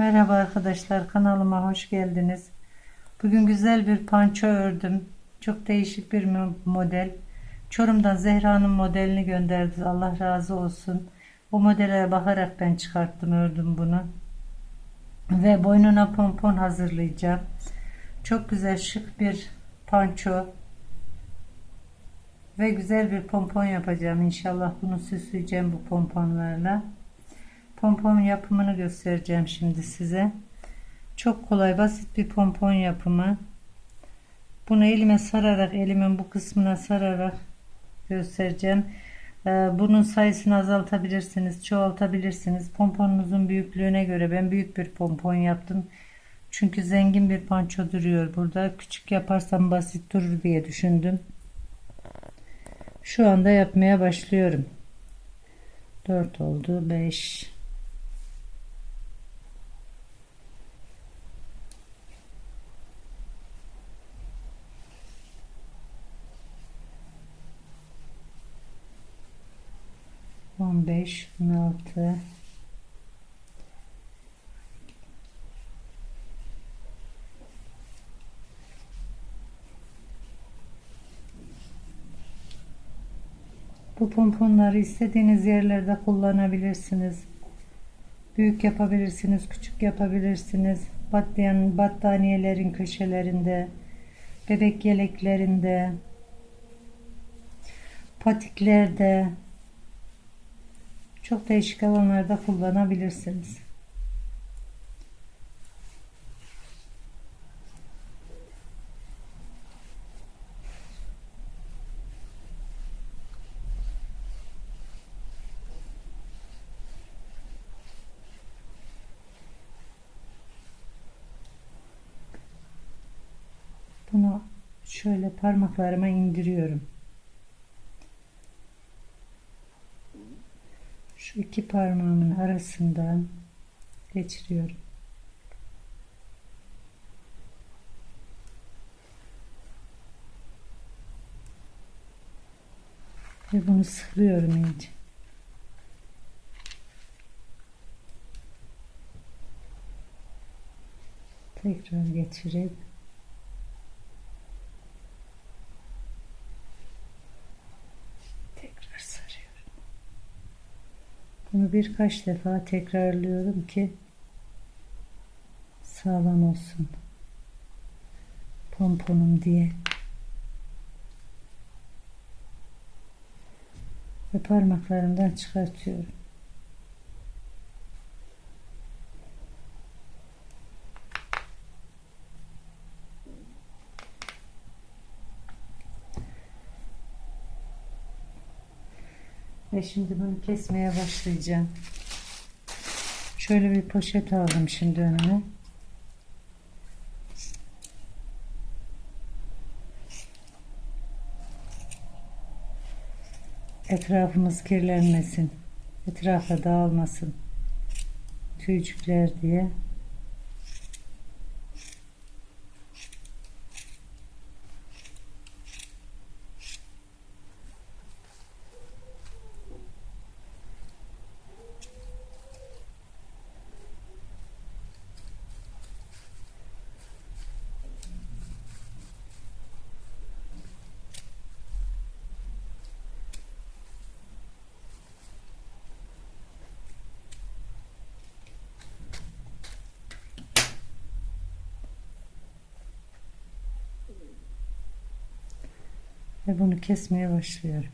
Merhaba arkadaşlar kanalıma hoş geldiniz. Bugün güzel bir panço ördüm. Çok değişik bir mo- model. Çorum'dan Zehra'nın modelini gönderdi. Allah razı olsun. O modele bakarak ben çıkarttım ördüm bunu. Ve boynuna pompon hazırlayacağım. Çok güzel şık bir panço. Ve güzel bir pompon yapacağım. İnşallah bunu süsleyeceğim bu pomponlarla. Pompon yapımını göstereceğim şimdi size. Çok kolay basit bir pompon yapımı. Bunu elime sararak elimin bu kısmına sararak göstereceğim. Ee, Bunun sayısını azaltabilirsiniz, çoğaltabilirsiniz. Pomponunuzun büyüklüğüne göre ben büyük bir pompon yaptım. Çünkü zengin bir panço duruyor burada. Küçük yaparsam basit durur diye düşündüm. Şu anda yapmaya başlıyorum. 4 oldu, 5 on beş, on altı, Bu pomponları istediğiniz yerlerde kullanabilirsiniz. Büyük yapabilirsiniz, küçük yapabilirsiniz. Battaniyenin, battaniyelerin köşelerinde, bebek yeleklerinde, patiklerde, çok değişik alanlarda kullanabilirsiniz. Bunu şöyle parmaklarıma indiriyorum. Şu iki parmağımın arasından geçiriyorum. Ve bunu sıkıyorum iyice. Tekrar geçirip tekrar sarıyorum. Bunu birkaç defa tekrarlıyorum ki sağlam olsun. Pomponum diye. Ve parmaklarımdan çıkartıyorum. Ve şimdi bunu kesmeye başlayacağım. Şöyle bir poşet aldım şimdi önüme. Etrafımız kirlenmesin. Etrafa dağılmasın. Tüycükler diye. Ve bunu kesmeye başlıyorum.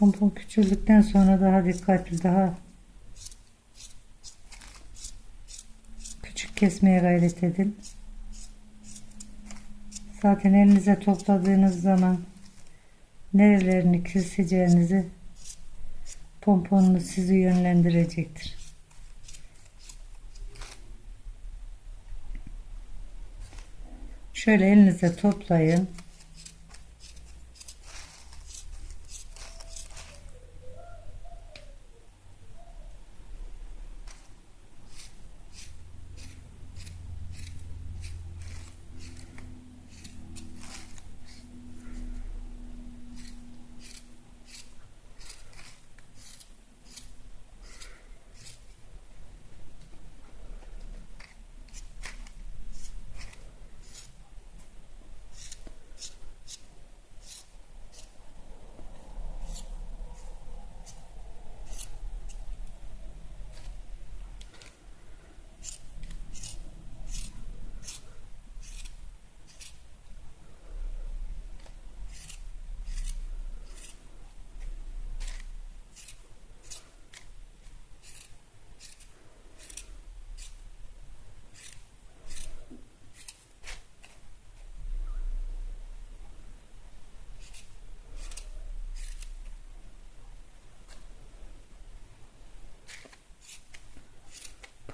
Pompon küçüldükten sonra daha dikkatli, daha küçük kesmeye gayret edin. Zaten elinize topladığınız zaman nerelerini keseceğinizi pomponunuz sizi yönlendirecektir. Şöyle elinize toplayın.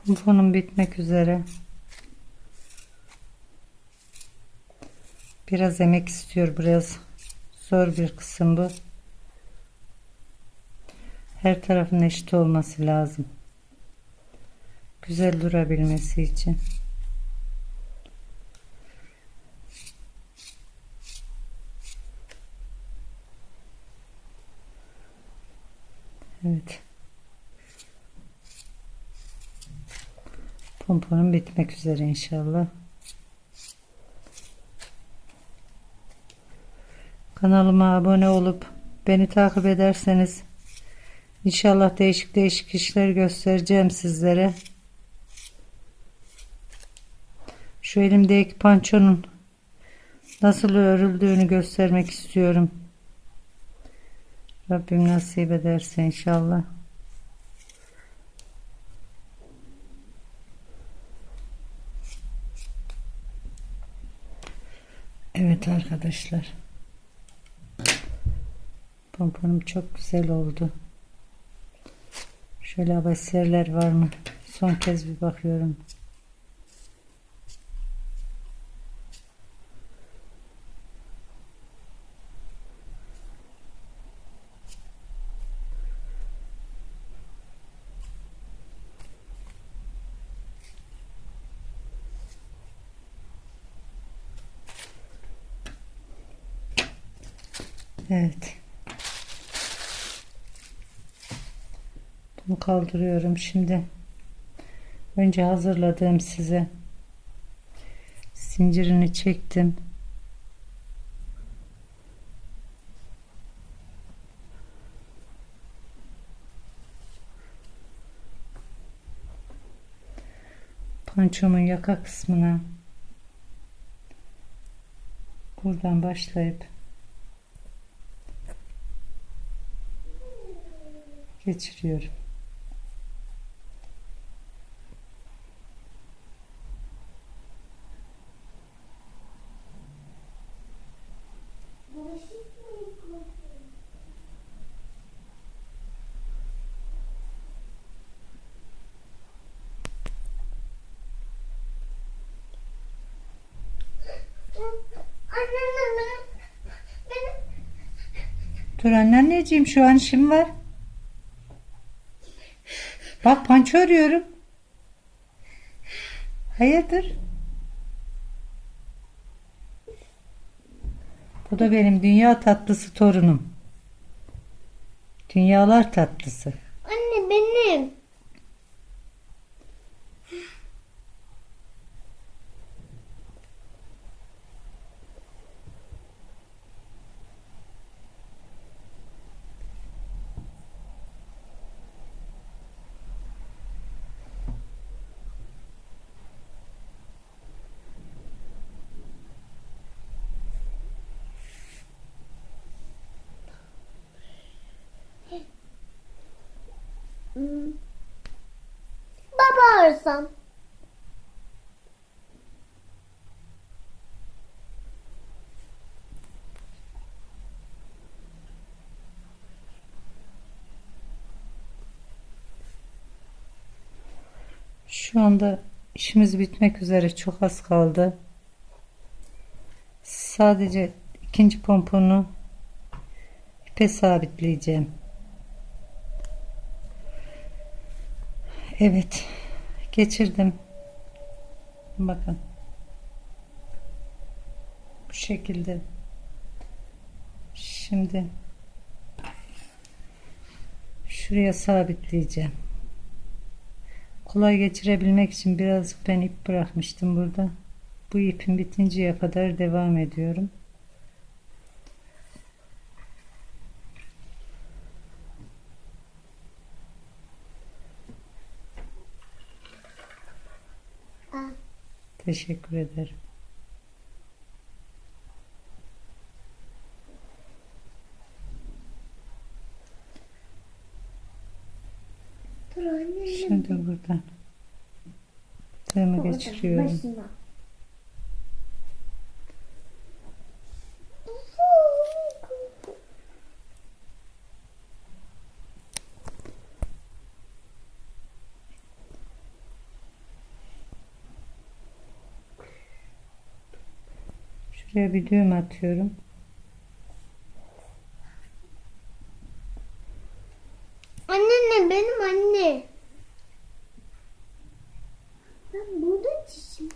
Pomponum bitmek üzere. Biraz emek istiyor. Biraz zor bir kısım bu. Her tarafın eşit olması lazım. Güzel durabilmesi için. Evet. Pomponum bitmek üzere inşallah. Kanalıma abone olup beni takip ederseniz inşallah değişik değişik işler göstereceğim sizlere. Şu elimdeki pançonun nasıl örüldüğünü göstermek istiyorum. Rabbim nasip ederse inşallah. Evet arkadaşlar. Pomponum çok güzel oldu. Şöyle abasyerler var mı? Son kez bir bakıyorum. Evet. Bunu kaldırıyorum şimdi. Önce hazırladığım size zincirini çektim. Pançomun yaka kısmına buradan başlayıp geçiriyorum. Dur anneanneciğim şu an işim var. Bak panço örüyorum. Hayırdır? Bu da benim dünya tatlısı torunum. Dünyalar tatlısı. anne benim. Baba arasam. Şu anda işimiz bitmek üzere çok az kaldı. Sadece ikinci pomponu ipe sabitleyeceğim. Evet. Geçirdim. Bakın. Bu şekilde. Şimdi şuraya sabitleyeceğim. Kolay geçirebilmek için birazcık ben ip bırakmıştım burada. Bu ipin bitinceye kadar devam ediyorum. Teşekkür ederim. dur anne. Şimdi buradan tığımı geçiriyorum. Başına. Şuraya bir düğüm atıyorum. Anne benim anne. Ben burada çişim.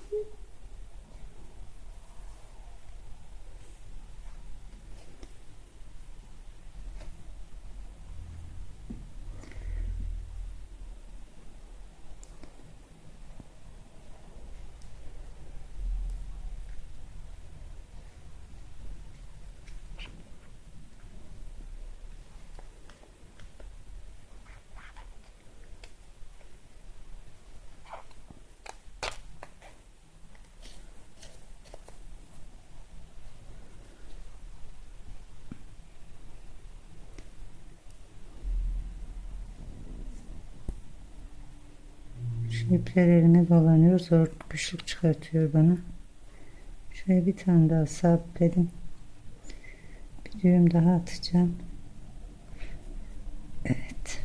Şu ipler elime dolanıyor. Zor güçlük çıkartıyor bana. Şuraya bir tane daha sabitledim. Bir düğüm daha atacağım. Evet.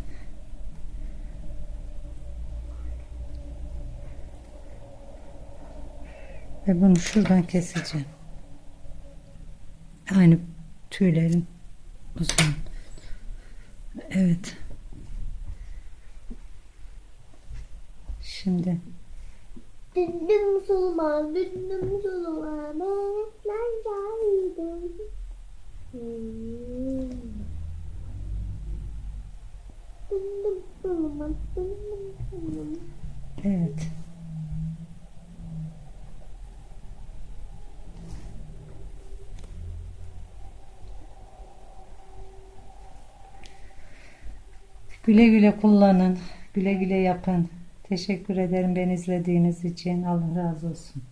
Ve bunu şuradan keseceğim. Aynı tüylerin uzun. Evet. Şimdi Dünüm soluma, dünüm soluma, melekler geldi. Hmm. Dünüm soluma, dünüm soluma. evet. Güle güle kullanın. Güle güle yapın. Teşekkür ederim beni izlediğiniz için. Allah razı olsun.